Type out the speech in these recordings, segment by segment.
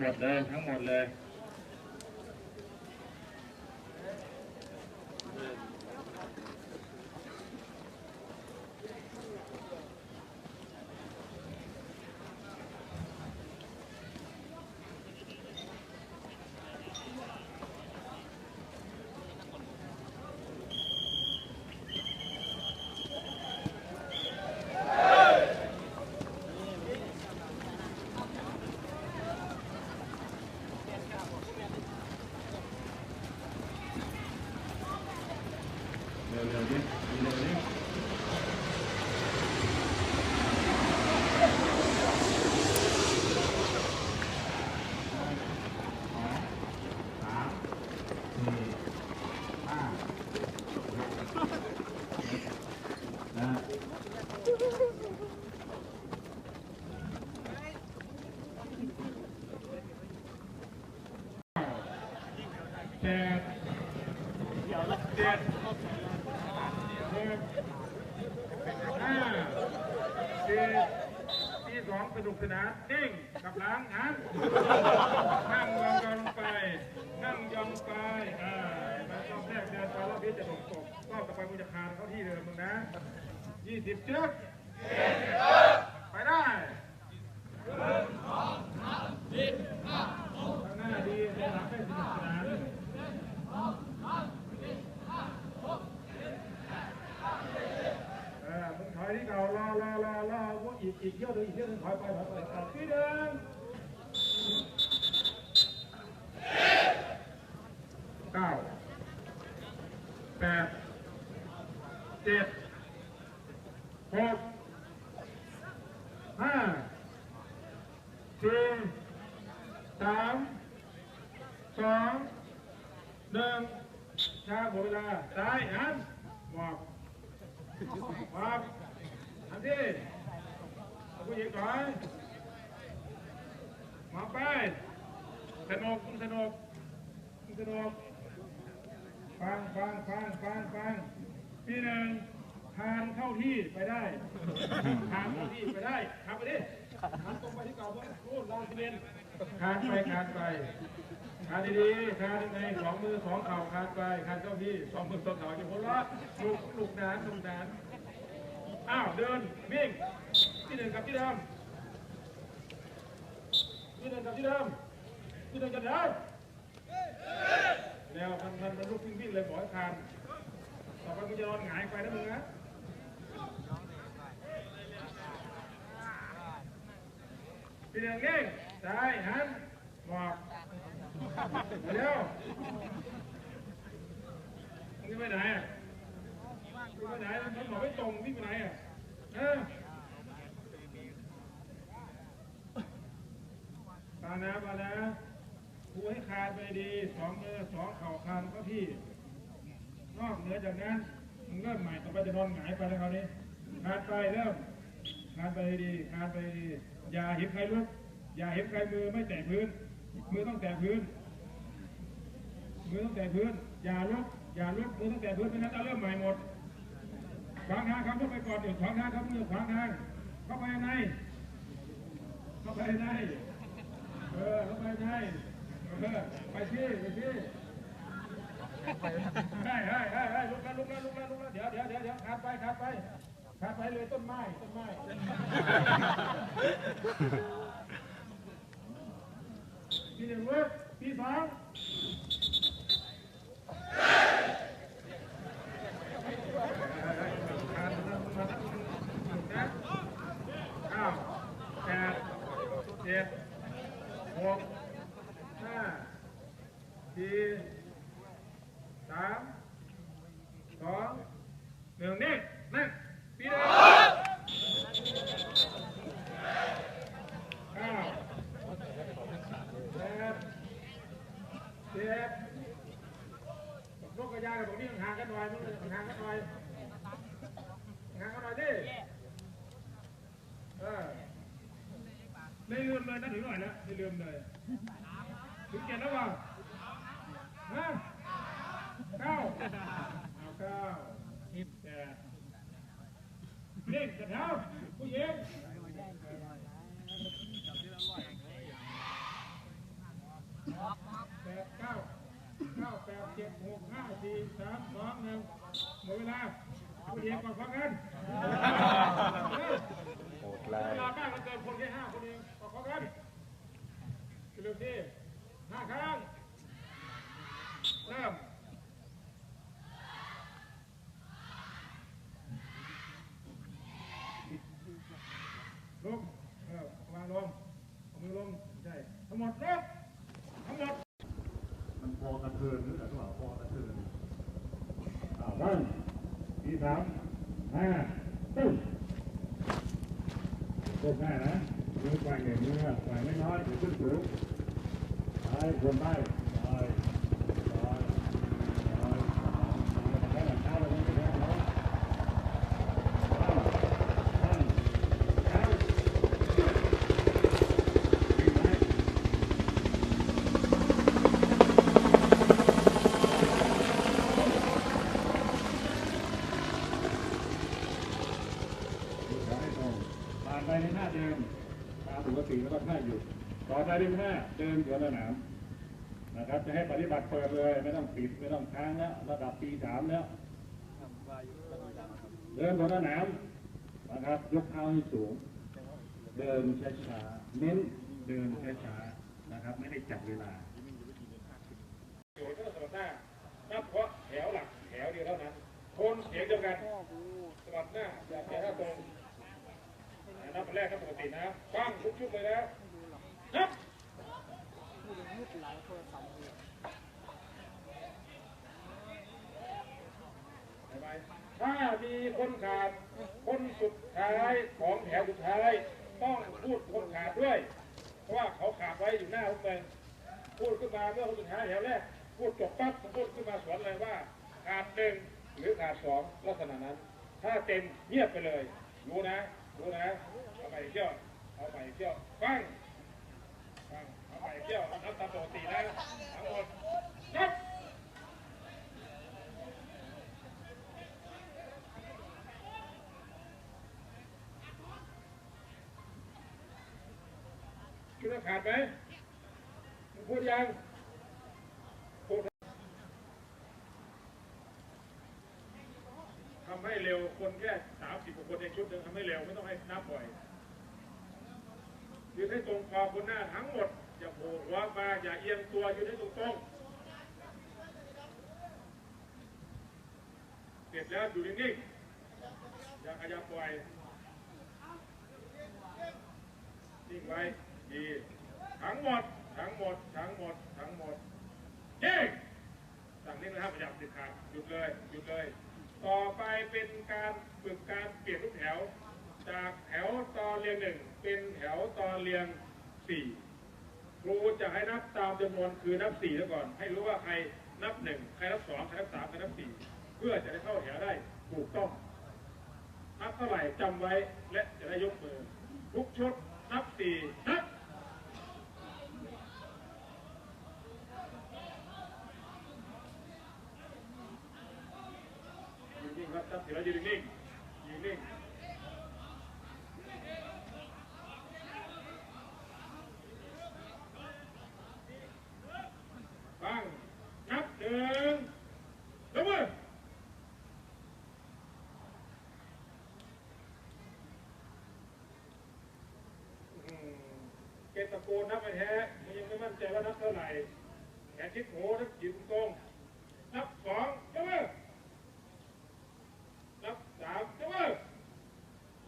หมดเลยทั้งหมดเลย เร็วเร็วๆดิเร็วๆดิสามสี่ห้านะ เจ็ดเจ็ดหกห้าสี่ที่สองสนุกสนานนิ่งกับล้างน้ำนั่งยองยองไป นั่งยองไปอ่าไปรอบแรกเดินไปรอบนี้จะตกตกรอบต่อไปมึงจะคานเข้าที่เดิมมึงนะยี่สิบเชือกไปได้ข้างหน้าดีข้างหลังไม่สนุกสนาน เออมึงถอยที่เก่ารอรอรอรอว่าอีกอีกเที่ยวหนึงอีกเที่ยวหนึงถอยไปถอยไปถอยที่เดิมเก้าแปดเจ็ดหกห้าสี่สาม สองหนึ่งช้าหมดเวลาซ้ายหันหมอบครับทำที่เอาผู้หญิงก่อนมาไปสนุกคุณสนุกคุณสนุกฟังฟังฟังฟังฟังพี่หนึ่งทานเข้าที่ไปได้ทานเข้าที่ไปได้ทำไปดิทานตรงไปที่เก่าเพื่อนรูดลองซีเมนต์ทานไปทานไป ทาดีๆทานยังไงสองมือสองเข่าทานไปทานเข้าที่สองมือสองเข่าอย่าหัวเราะลุกลุกนานลุกนานอ้าวเดินวิ่งที่หนึ่งกับที่เดิมที่หนึ่งกับที่เดิมที่หนึ่งกับเดิมแล้วมันมันมันลุกวิ่งวิ่งเลยบอกให้คานต่อไปมึงจะนอนหงายไปนะมึงนะที่หนึ่งเง่งซ้ายหันหมอบ เร็วมึงไปไหนอะวิ่งไปไหนมันหมอไม่ตรงวิ่ไปไหนอะเออปานะปานะครูให้คานไปดีสองมือสองเข่าคานก็ที่ นอกเหนือจากนั้นมึงเริ่มใหม่ต่อไปจะนอนหงายไปแล้วคราวนี้คานไปเริ่มคานไปดีคานไปดีอย่าเห็นใครลุกอย่าเห็นใครมือไม่แตะพื้น มือต้องแตะพื้น มือต้องแตะพื้น อย่าลุก อย่าลุก มือต้องแตะพื้นไม่งั้นจะเริ่มใหม่หมดขวางทางครับเข้าไปก่อนเดี๋ยวขวางทางครับมือขวางทาง เข้าไปใน เข้าไปใน เออ เข้าไปใน เออ ไปที่ไปที่ได้ได้ได้ได้ลุกแล้วลุกแล้วลุกแล้วลุกแล้วเดี๋ยวเดี๋ยวเดี๋ยวเดี๋ยวขาดไปขาดไปขาดไปเลยต้นไม้ ต้นไม้ ที่หนึ่งลุกที่สองขาดมามานะเก้าแปดเจ็ดหกห้าสี่สามสองหนึ่งนิ่งนั่งปีเดียวเก้าแปดเจ็ดพวกกระยากับพวกนี้ หน่อยมึงห่างกันหน่อยห่างกันหน่อยดิเออไม่ลืมเลยนะถึงหน่อยแล้วไม่ลืมเลยถึงเจ็ดแล้วเปล่าฮะเก้าเอาเก้าสิบแปดเล่นกระเท้าผู้หญิง สี่สามสองหนึ่งหมดเวลาเอาเองก่อนพร้อมกันโหดร้าเวลามากมันเกินคนแค่ห้าคนเองก่อนพร้อมกันเร็วที่ห้าครั้งเริ่มลงเออวางลงเอามือลงใช่ทั้งหมดลงทั้งหมด มันพอกระเทือนหรือเปล่าพอกระเทือนอ่าวันที่สาม ห้าตึ้งโคกหน้านะมือแกว่งหนึ่งมือแกว่งไม่น้อยถือขึ้นสูงไปคนไปไปไปไปไปหลังเท้าเราไม่ได้เนาะตั้งตั้งเท้าวิ่งไป ขอให้ตรงผ่านไปในห้าเดิมตามปกติแล้วก็ท่าหยุดต่อไปในหน้าเดินสวนสนามนะครับ จะให้ปฏิบัติเปิดเลย ไม่ต้องปิดไม่ต้องค้างแล้วระดับปีสามแล้วเดินสวนสนามนะครับ ยกเท้าให้สูง เดินช้าๆเน้นเดินช้าๆนะครับ ไม่ได้จับเวลาอยู่ที่สมหน้านับเพราะแถวหลักแถวเดียวเท่านั้นคนเสียงเดียวกันสมรรถหน้าอย่าแถวตรง นับแรกนับปกตินะฟังทุกชุดเลยนะนับถ้ามีคนขาด คนสุดท้ายของแถวสุดท้าย ต้องพูดคนขาดด้วย เพราะว่าเขาขาดไว้อยู่หน้าพวกเลยพูดขึ้นมาเมื่อคนสุดท้ายแถวแรกพูดจบปั๊บผมพูดขึ้นมาสวนเลยว่าขาดหนึ่งหรือขาดสองลักษณะนั้น ถ้าเต็มเงียบไปเลยรู้นะ รู้นะเอาไปเที่ยวเอาไปเที่ยวฟังฟังเอาไปเที่ยวนับตามปกตินะทั้งหมดนับคิดว่าขาดไหมมึงพูดยังพูดทำให้เร็วคนแค่ สิบกว่าคนในชุดหนึ่งทำให้เร็วไม่ต้องให้นับบ่อยยืนให้ตรงคอคนหน้าทั้งหมด อย่าโผล่หัวมาอย่าเอียงตัวยืนให้ตรงตรงเสร็จแล้วอยู่นิ่งๆอย่าขยับปล่อยนิ่งไว้ดีทั้งหมดทั้งหมดทั้งหมดทั้งหมดยิงสั่งนิ่งนะครับอย่าติดขาดหยุดเลยหยุดเลย ต่อไปเป็นการฝึกการเปลี่ยนรูปแถว จากแถวตอนเรียงหนึ่งเป็นแถวตอนเรียงสี่ครูจะให้นับตามจำนวนคือนับสี่แล้วก่อน ให้รู้ว่าใครนับหนึ่งใครนับสองใครนับสามใครนับสี่เพื่อจะได้เข้าแถวได้ถูกต้องนับเท่าไหร่จำไว้และจะได้ยกมือทุกชุดนับสี่นับยืนนิ่งครับนับสี่ แล้วยืนนิ่งยืนนิ่งฟังนับหนึ่งยกมืออืมเกตตะโกนนับไปแท้มันยังไม่มั่นใจว่านับเท่าไหร่แขนชิดหูนับยืนตรงนับสองยกมือนับสามยกมือ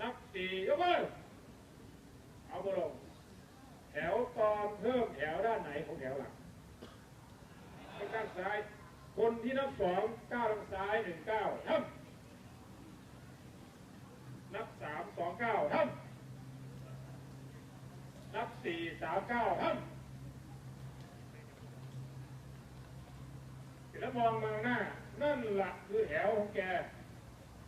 นับสี่ยกมือเอามาลงแถวตอนเพิ่มแถว ด้านไหนของแถวหลังข้างด้าซ้าย คนที่นับสองก้าวทางซ้ายหนึ่งก้าวทำนับสามสองก้าวทำนับสี่สามเก้าครับแล้วมองมาหน้า นั่นหละคือแถวของแก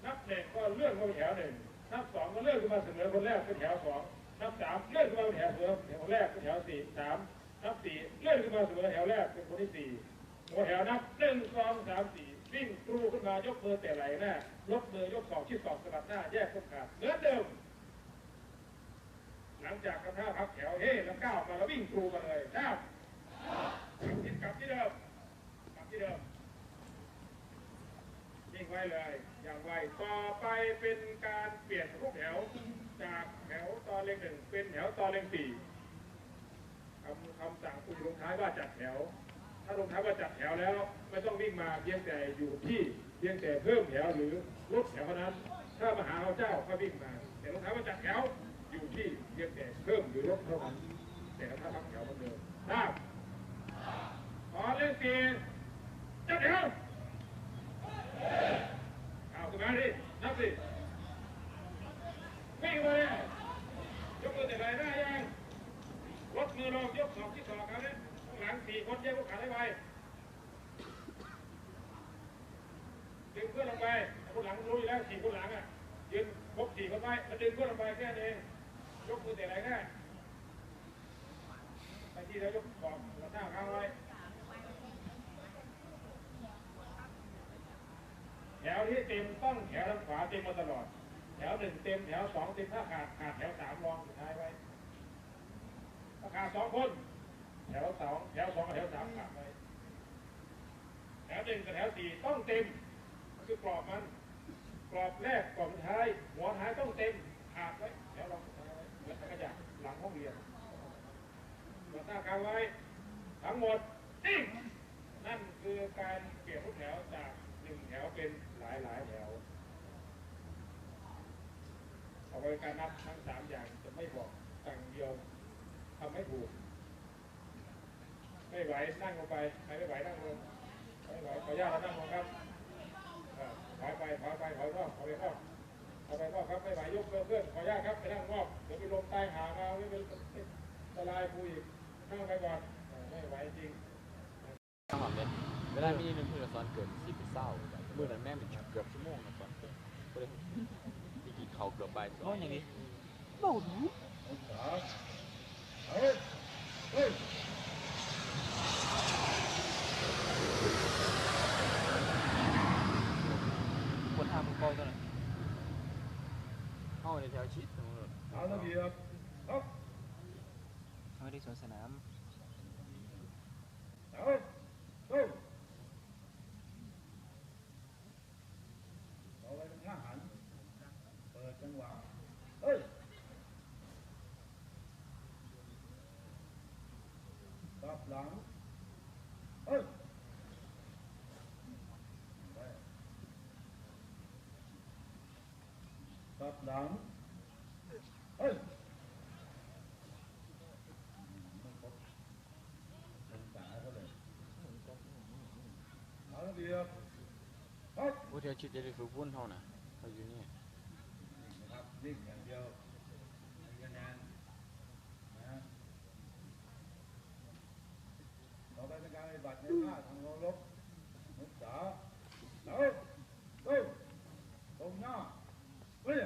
นับหนึ่งก็เลื่อนเข้าไปแถวหนึ่งนับสองก็เลื่อนขึ้นมาเสมอคนแรกเป็นแถวสองนับสามเลื่อนขึ้นมาเป็นแถวเสมอแถวแรกเป็นแถวสี่สาม นับสี่เลื่อนขึ้นมาเสมอแถวแรกเป็นคนที่สี่หัวแถวนับหนึ่งสองสามสี่วิ่งกรูขึ้นมายกมือแต่ไหลหน้ายกมือยกศอกชิดศอกสลับหน้าแยกต้นขาดเหมือนเดิม หลังจากกระท่าพักแถวเฮ้แล้วก้าวมาแล้ววิ่งกรูมาเลยก้าวกลับที่กลับที่เดิมกลับที่เดิมวิ่งไวเลย อย่างไวต่อไปเป็นการเปลี่ยนรูปแถวจากแถวตอนเลขหนึ่งเป็นแถวตอนเลขสี่ คำคำสั่งคุณลงท้ายว่าจัดแถว ถ้าลงท้ายว่าจัดแถวแล้วไม่ต้องวิ่งมาเพียงแต่อยู่ที่เพียงแต่เพิ่มแถวหรือลดแถวเท่านั้น ถ้ามหาเจ้าก็วิ่งมา แต่ลงท้ายว่าจัดแถวอยู่ที่เพียงแต่เพิ่มหรือลดเท่านั้นแต่ถ้าทำแถวเหมันเดิมถ้าตอนเลขสี่จัดแถวเอาขึ้นมาดินับสิวิ่งมาเลยยกมือแต่ไหนได้ยัง ลดมือลงยกสองที่สองครับเนี่ยข้างหลังสี่คนแยกลูกขาได้ไวดึงเพื่อนลงไปคนหลังรู้อยู่แล้วสี่คนหลังอะยืนครบสี่คนไว้แล้วดึงเพื่อนลงไปแค่นั้นเองยกมือแต่ไหนได้ไปที่แล้วยกบอกกระหน้าข้างไว้แถวที่เต็มต้องแถวทางขวาเต็มมาตลอด แถวหนึ่งเต็มแถวสองเต็มถ้าขาดขาดแถวสามรองสุดท้ายไว้ ถ้าขาสองคน แถวสองแถวสองกับแถวสามขาดไว้แถวหนึ่งกับแถวสี่ต้องเต็มคือกรอบมัน กรอบแรกกรอบสุดท้าย หัวท้ายต้องเต็มขาดไว้แถวรองสุดท้ายไว้แล้วก็จะหลังห้องเรียนหัวหน้ากางไว้ ทั้งหมดนิ่งนั่นคือการเปลี่ยนรูปแถวจากหนึ่งแถวเป็นหลายหลายๆแถวเอาไว้การนับทั้งสามอย่างจะไม่บอกอย่างเดียว ทำไม่ถูก ไม่ไหวนั่งลงไปใครไม่ไหวนั่งลงไม่ไหวขออนุญาตเรานั่งลงครับเออถอยไปถอยไปถอยนอกถอยไปนอกถอยไปนอกครับไม่ไหวยกเพื่อนเพื่อนขออนุญาตครับไปนั่งนอกเดี๋ยวไปลงใต้หามาไม่เป็นอันตรายกูอีกนั่งไปก่อนเออไม่ไหวจริงจังหวะเนี่ยเวลามีหนึ่งเพื่อนสอนเกิดสิบเศร้าเมื่อนั้นแม่งเป็นเกือบชั่วโมงนะสอนเกิดก็เลยมีกี่เขาเกือบไปสอนอย่างนี้เฮ้ยเฮ้ยคนทำเบาตัวหน่อยเข้าในแถวชิดตรงนั้นเอาระเบียบครับไม่ได้สวนสนาม เฮ้ยเฮ้ยเอาไว้เป็นทหารเปิดจังหวะเฮ้ย กลับหลังเฮ้ยไปกลับหลั เป็นการปฏิบัติในหน้าทางโลลบนักศึกษาแล้วเฮ้ยตรงหน้าเฮ้ย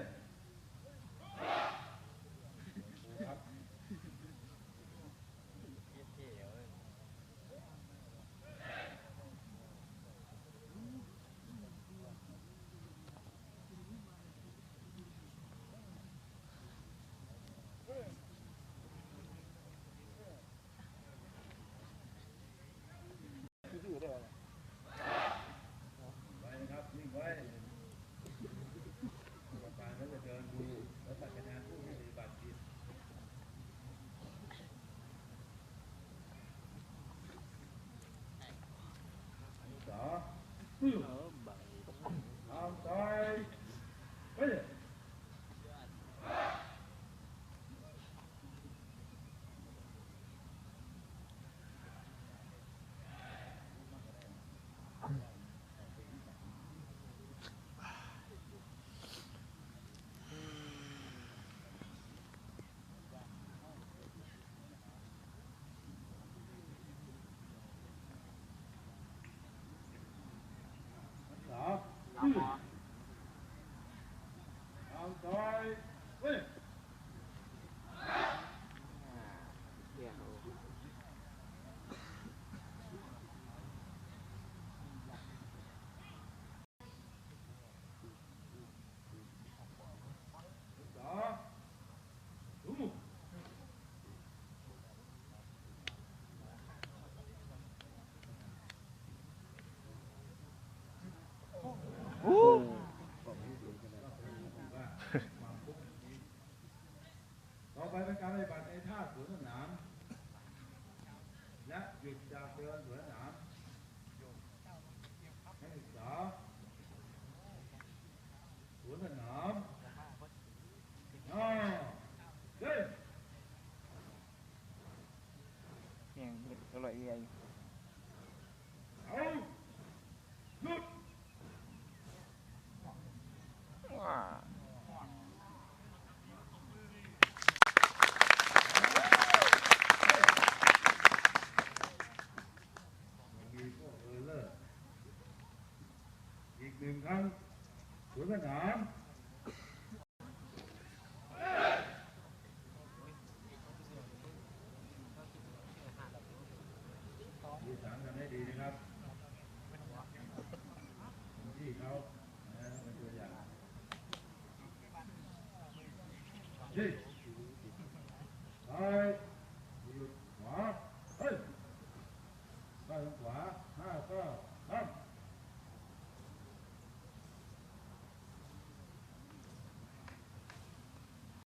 ครับ ไปนะครับนิ่งไว้ เป็นการปฏิบัติในท่าสวนสนาม และหยุดจากเดินสวนสนามนักศึกษาสวนสนามอ่าเฮ้ยเนี่ยอร่อยใหญ่ เอาหยุด ว้า มีพวกเออเลอร์อีกหนึ่งครั้ง สวนสนามที่สามทำได้ดีนะครับที่เขานะเป็นตัวอย่างที่ซ้า